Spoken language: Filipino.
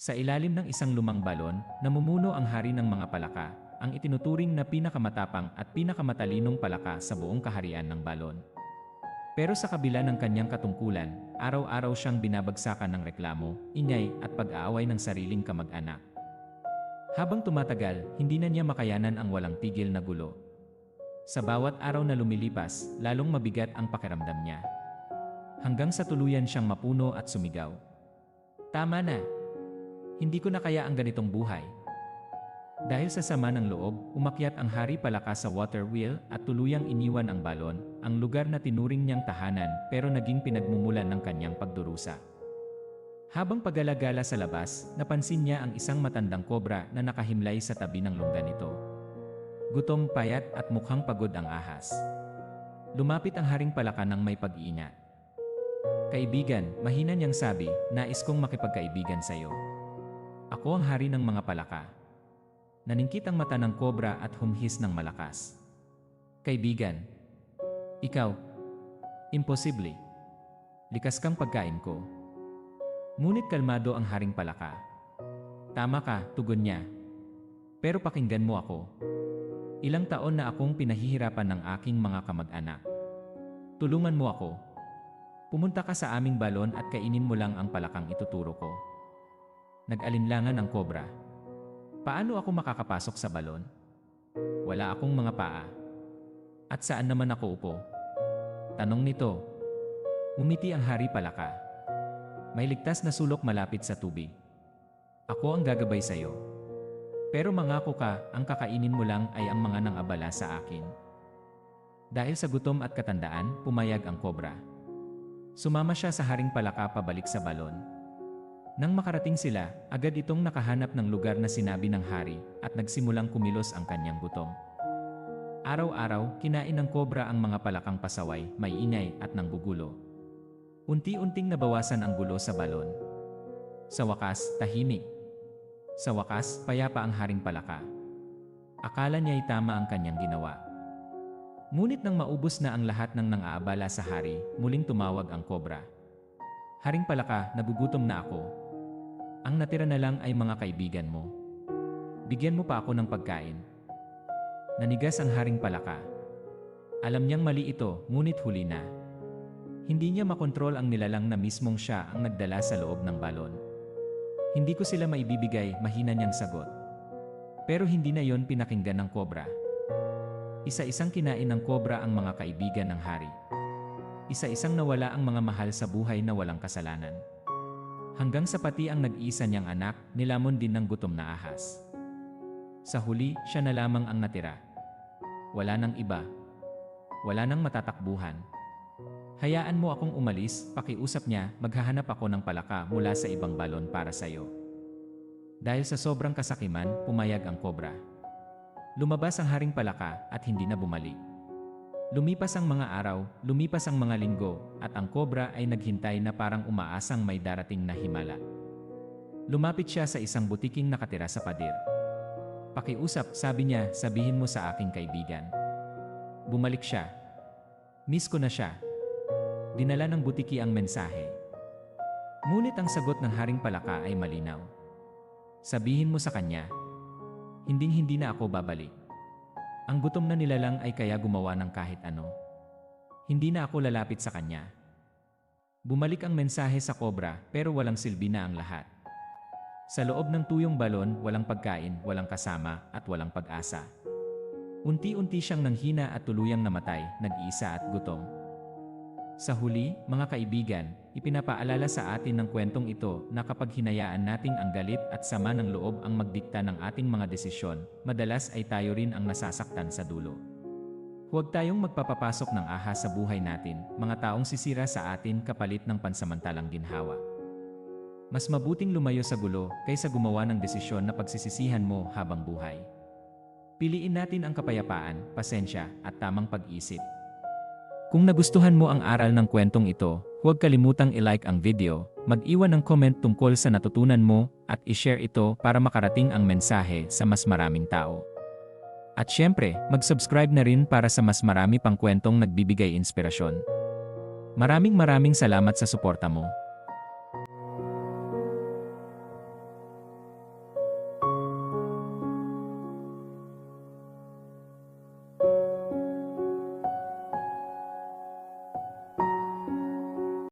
Sa ilalim ng isang lumang balon, namumuno ang hari ng mga palaka, ang itinuturing na pinakamatapang at pinakamatalinong palaka sa buong kaharian ng balon. Pero sa kabila ng kanyang katungkulan, araw-araw siyang binabagsakan ng reklamo, ingay at pag-aaway ng sariling kamag-anak. Habang tumatagal, hindi na niya makayanan ang walang tigil na gulo. Sa bawat araw na lumilipas, lalong mabigat ang pakiramdam niya. Hanggang sa tuluyan siyang mapuno at sumigaw. Tama na! Hindi ko na kaya ang ganitong buhay. Dahil sa sama ng loob, umakyat ang hari palaka sa water wheel at tuluyang iniwan ang balon, ang lugar na tinuring niyang tahanan pero naging pinagmumulan ng kanyang pagdurusa. Habang pagalagala sa labas, napansin niya ang isang matandang kobra na nakahimlay sa tabi ng lungga nito. Gutom, payat at mukhang pagod ang ahas. Lumapit ang haring palaka ng may pag-iingat. Kaibigan, mahina niyang sabi, nais kong makipagkaibigan sa iyo. Ako ang hari ng mga palaka. Naningkit ang mata ng kobra at humhis ng malakas. Kaibigan, ikaw, imposible. Likas kang pagkain ko. Ngunit kalmado ang haring palaka. Tama ka, tugon niya. Pero pakinggan mo ako. Ilang taon na akong pinahihirapan ng aking mga kamag-anak. Tulungan mo ako. Pumunta ka sa aming balon at kainin mo lang ang palakang ituturo ko. Nag-alinlangan ang kobra. Paano ako makakapasok sa balon? Wala akong mga paa. At saan naman ako upo? Tanong nito. Umiti ang hari palaka. May ligtas na sulok malapit sa tubig. Ako ang gagabay sa iyo. Pero mangako ka, ang kakainin mo lang ay ang mga nang abala sa akin. Dahil sa gutom at katandaan, pumayag ang kobra. Sumama siya sa haring palaka pabalik sa balon. Nang makarating sila, agad itong nakahanap ng lugar na sinabi ng hari at nagsimulang kumilos ang kanyang gutom. Araw-araw, kinain ng kobra ang mga palakang pasaway, may ingay at nanggugulo. Unti-unting nabawasan ang gulo sa balon. Sa wakas, tahimik. Sa wakas, payapa ang haring palaka. Akala niya'y tama ang kanyang ginawa. Ngunit nang maubos na ang lahat ng nang-aabala sa hari, muling tumawag ang kobra. Haring palaka, nagugutom na ako. Ang natira na lang ay mga kaibigan mo. Bigyan mo pa ako ng pagkain. Nanigas ang haring palaka. Alam niyang mali ito, ngunit huli na. Hindi niya makontrol ang nilalang na mismong siya ang nagdala sa loob ng balon. Hindi ko sila maibibigay, mahina niyang sagot. Pero hindi na yon pinakinggan ng kobra. Isa-isang kinain ng kobra ang mga kaibigan ng hari. Isa-isang nawala ang mga mahal sa buhay na walang kasalanan. Hanggang sa pati ang nag-iisa niyang anak, nilamon din ng gutom na ahas. Sa huli, siya na lamang ang natira. Wala nang iba. Wala nang matatakbuhan. Hayaan mo akong umalis, pakiusap niya, maghahanap ako ng palaka mula sa ibang balon para sa iyo. Dahil sa sobrang kasakiman, pumayag ang kobra. Lumabas ang haring palaka at hindi na bumalik. Lumipas ang mga araw, lumipas ang mga linggo, at ang kobra ay naghintay na parang umaasang may darating na himala. Lumapit siya sa isang butiking nakatira sa pader. Pakiusap, sabi niya, sabihin mo sa aking kaibigan. Bumalik siya. Miss ko na siya. Dinala ng butiki ang mensahe. Ngunit ang sagot ng haring palaka ay malinaw. Sabihin mo sa kanya, hinding-hindi na ako babalik. Ang gutom na nilalang ay kaya gumawa ng kahit ano. Hindi na ako lalapit sa kanya. Bumalik ang mensahe sa kobra pero walang silbi na ang lahat. Sa loob ng tuyong balon, walang pagkain, walang kasama, at walang pag-asa. Unti-unti siyang nanghina at tuluyang namatay, nag-iisa at gutom. Sa huli, mga kaibigan, ipinapaalala sa atin ng kwentong ito na kapag hinayaan nating ang galit at sama ng loob ang magdikta ng ating mga desisyon, madalas ay tayo rin ang nasasaktan sa dulo. Huwag tayong magpapapasok ng ahas sa buhay natin, mga taong sisira sa atin kapalit ng pansamantalang ginhawa. Mas mabuting lumayo sa gulo kaysa gumawa ng desisyon na pagsisisihan mo habang buhay. Piliin natin ang kapayapaan, pasensya, at tamang pag-isip. Kung nagustuhan mo ang aral ng kwentong ito, huwag kalimutang i-like ang video, mag-iwan ng comment tungkol sa natutunan mo, at i-share ito para makarating ang mensahe sa mas maraming tao. At syempre, mag-subscribe na rin para sa mas marami pang kwentong nagbibigay inspirasyon. Maraming maraming salamat sa suporta mo.